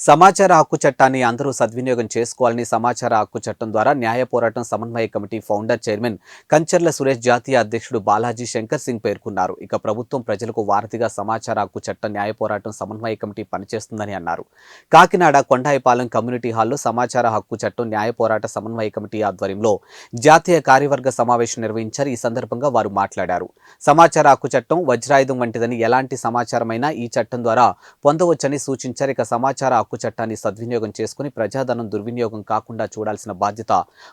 సమాచార హక్కు చట్టాన్ని అందరూ సద్వినియోగం చేసుకోవాలని సమాచార హక్కు చట్టం ద్వారా న్యాయ పోరాటం సమన్వయ committee founder chairman Kancharla Suresh జాతీయ అధ్యక్షుడు బాలాజీ శంకర్ సింగ్ పేర్కొన్నారు. ఇక ప్రభుత్వం ప్రజలకు వారధిగా సమాచార హక్కు చట్టం న్యాయ పోరాటం సమన్వయ కమిటీ పనిచేస్తుందని అన్నారు. కాకినాడ కొండాయిపాలెం కమ్యూనిటీ హాల్లో సమాచార హక్కు చట్టం న్యాయ పోరాట సమన్వయ కమిటీ ఆధ్వర్యంలో జాతీయ కార్యవర్గ సమావేశం నిర్వహించారు. ఈ సందర్భంగా వారు మాట్లాడారు. సమాచార హక్కు చట్టం వజ్రాయుధం వంటిదని ఎలాంటి సమాచారమైనా ఈ చట్టం ద్వారా పొందవచ్చని సూచించారు. ఇక సమాచార హక్కు చట్టాన్ని సద్వినియోగం చేసుకుని ప్రజాధనం దుర్వినియోగం కాకుండా చూడాల్సిన బాధ్యత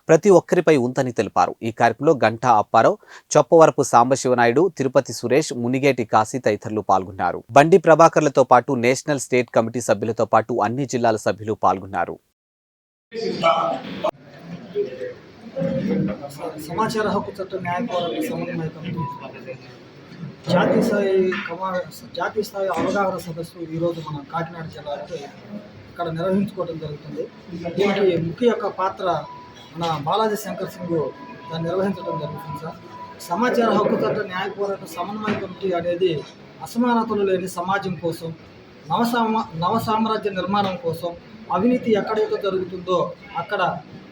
ప్రతి ఒక్కరిపై ఉందని తెలిపారు. ఈ కార్యక్రమంలో గంటా అప్పారావు చొప్పవరపు సాంబశివనాయుడు తిరుపతి సురేష్ మునిగేటి కాశీ తదితరులు పాల్గొన్నారు. బండి ప్రభాకర్లతో పాటు నేషనల్ స్టేట్ కమిటీ సభ్యులతో పాటు అన్ని జిల్లాల సభ్యులు పాల్గొన్నారు. సమాచార హక్కు చట్టం న్యాయ పోరాట సమన్వయ కమిటీ. జాతీయ స్థాయి కమా జాతీయ స్థాయి అవగాహన సదస్సు ఈరోజు మన కాకినాడ జిల్లాలో ఇక్కడ నిర్వహించుకోవడం జరుగుతుంది. దీనికి ముఖ్య యొక్క పాత్ర మన బాలాజీ శంకర్ సింగ్ దాన్ని నిర్వహించడం జరుగుతుంది సార్. సమాచార హక్కు చట్ట న్యాయ పోరాట సమన్వయ కమిటీ అనేది అసమానతలు లేని సమాజం కోసం నవసామ నవసామ్రాజ్య నిర్మాణం కోసం అవినీతి ఎక్కడైతే జరుగుతుందో అక్కడ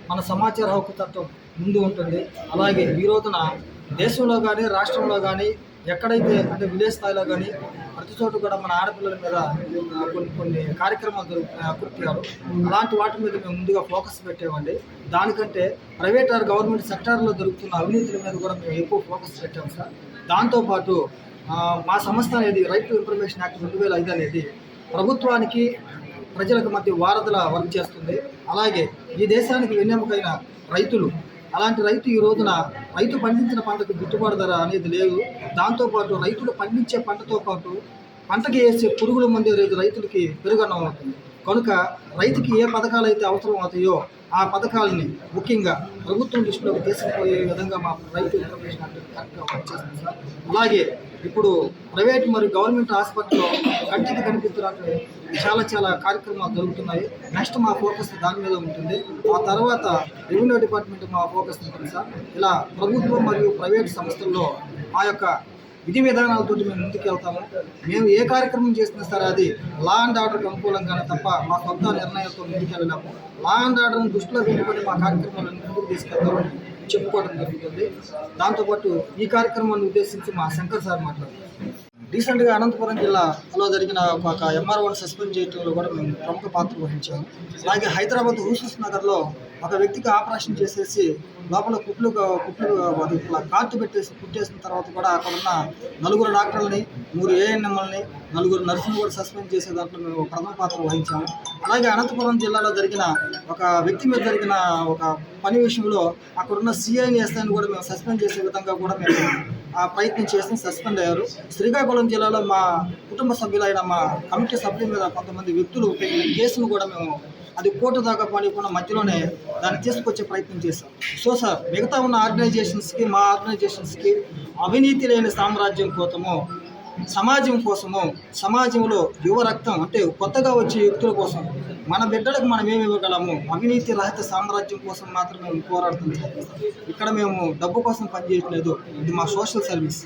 మన సమాచార హక్కు చట్టం ముందు ఉంటుంది. అలాగే ఈ రోజున దేశంలో కానీ రాష్ట్రంలో కానీ ఎక్కడైతే అంటే విలేజ్ స్థాయిలో కానీ ప్రతి చోట కూడా మన ఆడపిల్లల మీద కొన్ని కొన్ని కార్యక్రమాలు జరుగుతున్నాయి అలాంటి వాటి మీద మేము ముందుగా ఫోకస్ పెట్టామండి దానికంటే ప్రైవేట్ ఆర్ గవర్నమెంట్ సెక్టార్లో జరుగుతున్న అవినీతుల మీద కూడా మేము ఎక్కువ ఫోకస్ పెట్టాము సార్. దాంతోపాటు మా సంస్థ అనేది రైట్ టు ఇన్ఫర్మేషన్ యాక్ట్ రెండు వేల ఐదు అనేది ప్రభుత్వానికి ప్రజలకు మధ్య వారధుల వర్క్ చేస్తుంది. అలాగే ఈ దేశానికి వెన్నెముకైన రైతులు అలాంటి రైతు ఈ రోజున రైతు పండించిన పంటకు గిట్టుబాటు ధర అనేది లేదు. దాంతోపాటు రైతులు పండించే పంటతో పాటు పంటకి వేసే పురుగుల మందు రైతులకి పెరుగన్నం అవుతుంది. కనుక రైతుకి ఏ పథకాలు అయితే అవసరం అవుతాయో ఆ పథకాలని ముఖ్యంగా ప్రభుత్వం దృష్టిలోకి తీసుకుపోయే విధంగా మా రైతు ఇన్ఫర్మేషన్ అంటే కరెక్ట్గా వర్క్ చేస్తుంది సార్. అలాగే ఇప్పుడు ప్రైవేట్ మరియు గవర్నమెంట్ హాస్పిటల్లో కంటికి కనిపించడానికి చాలా చాలా కార్యక్రమాలు జరుగుతున్నాయి. నెక్స్ట్ మా ఫోకస్ దాని మీద ఉంటుంది. ఆ తర్వాత రెవెన్యూ డిపార్ట్మెంట్ మా ఫోకస్ ఉంటుంది సార్. ఇలా ప్రభుత్వం మరియు ప్రైవేట్ సంస్థల్లో మా యొక్క విధి విధానాలతో మేము ముందుకు వెళ్తాము. మేము ఏ కార్యక్రమం చేసినా సరే అది లా అండ్ ఆర్డర్కి అనుకూలంగానే తప్ప మా సొంత నిర్ణయాలతో ముందుకు వెళ్ళలేము. లా అండ్ ఆర్డర్ని దృష్టిలో పెట్టుకొని మా కార్యక్రమాలను ముందుకు తీసుకెళ్తామని చెప్పుకోవడం జరుగుతుంది. దాంతోపాటు ఈ కార్యక్రమాన్ని ఉద్దేశించి మా శంకర్ సార్ మాట్లాడుతున్నారు. రీసెంట్గా అనంతపురం జిల్లాలో జరిగిన ఒక ఎంఆర్ఓని సస్పెండ్ చేయడంలో కూడా మేము ప్రముఖ పాత్ర వహించాము. అలాగే హైదరాబాద్ హూసూస్ నగర్లో ఒక వ్యక్తికి ఆపరేషన్ చేసేసి లోపల కుట్లు కుట్లు ఇట్లా కార్టు పెట్టేసి కుట్టేసిన తర్వాత కూడా అక్కడున్న నలుగురు డాక్టర్లని మూడు ఏఎన్ఎంఎల్ని నలుగురు నర్సులు కూడా సస్పెండ్ చేసే దాంట్లో మేము ప్రథమ పాత్ర వహించాము. అలాగే అనంతపురం జిల్లాలో జరిగిన ఒక వ్యక్తి మీద జరిగిన ఒక పని విషయంలో అక్కడున్న సిఐని ఎస్ఐని కూడా మేము సస్పెండ్ చేసే విధంగా కూడా మేము ఆ ప్రయత్నం చేసి సస్పెండ్ అయ్యారు. శ్రీకాకుళం జిల్లాలో మా కుటుంబ సభ్యులైన మా కమిటీ సభ్యుల మీద కొంతమంది వ్యక్తులు కేసును కూడా మేము అది కోర్టు దాకా పాడిపోయిన మధ్యలోనే దాన్ని తీసుకొచ్చే ప్రయత్నం చేశాం. సో సార్ మిగతా ఉన్న ఆర్గనైజేషన్స్కి మా ఆర్గనైజేషన్స్కి అవినీతి లేని సామ్రాజ్యం కోసము సమాజం కోసము సమాజంలో యువ రక్తం అంటే కొత్తగా వచ్చే వ్యక్తుల కోసం మన బిడ్డలకు మనం ఏమి ఇవ్వగలము? అవినీతి రహిత సామ్రాజ్యం కోసం మాత్రమే మేము పోరాడుతున్నాం. ఇక్కడ మేము డబ్బు కోసం పనిచేయట్లేదు ఇది మా సోషల్ సర్వీస్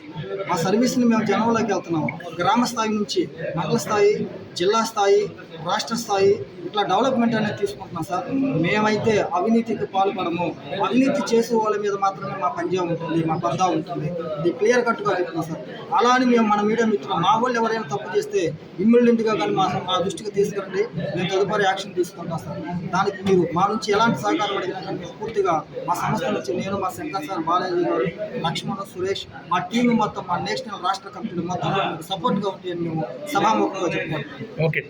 మా సర్వీస్ని మేము జనంలోకి వెళ్తున్నాము గ్రామ స్థాయి నుంచి మండల స్థాయి జిల్లా స్థాయి రాష్ట్ర స్థాయి ఇట్లా డెవలప్మెంట్ అనేది తీసుకుంటున్నాం సార్. మేమైతే అవినీతికి పాల్పడము. అవినీతి చేసే వాళ్ళ మీద మాత్రమే మా పంజా ఉంటుంది మా పర్దా ఉంటుంది. ఇది క్లియర్ కట్గా చెప్తున్నాం సార్. అలా అని మేము మన మీడియా మిత్రులు మా వాళ్ళు ఎవరైనా తప్పు చేస్తే ఇమ్మీడియట్గా కానీ మా మా దృష్టికి తీసుకురండి. మేము తదుపరి యాక్షన్ తీసుకుంటాం సార్. దానికి మీరు మా నుంచి ఎలాంటి సహకారం అడిగినా పూర్తిగా మా సంస్థ నుంచి నేను మా శంకర్ సార్ బాలాజీ గారు లక్ష్మణ సురేష్ మా టీం మొత్తం మా నేషనల్ రాష్ట్ర కమిటీలు మొత్తం సపోర్ట్గా ఉంటాయని మేము సభాముఖంగా చెప్పుకుంటాం ఓకే.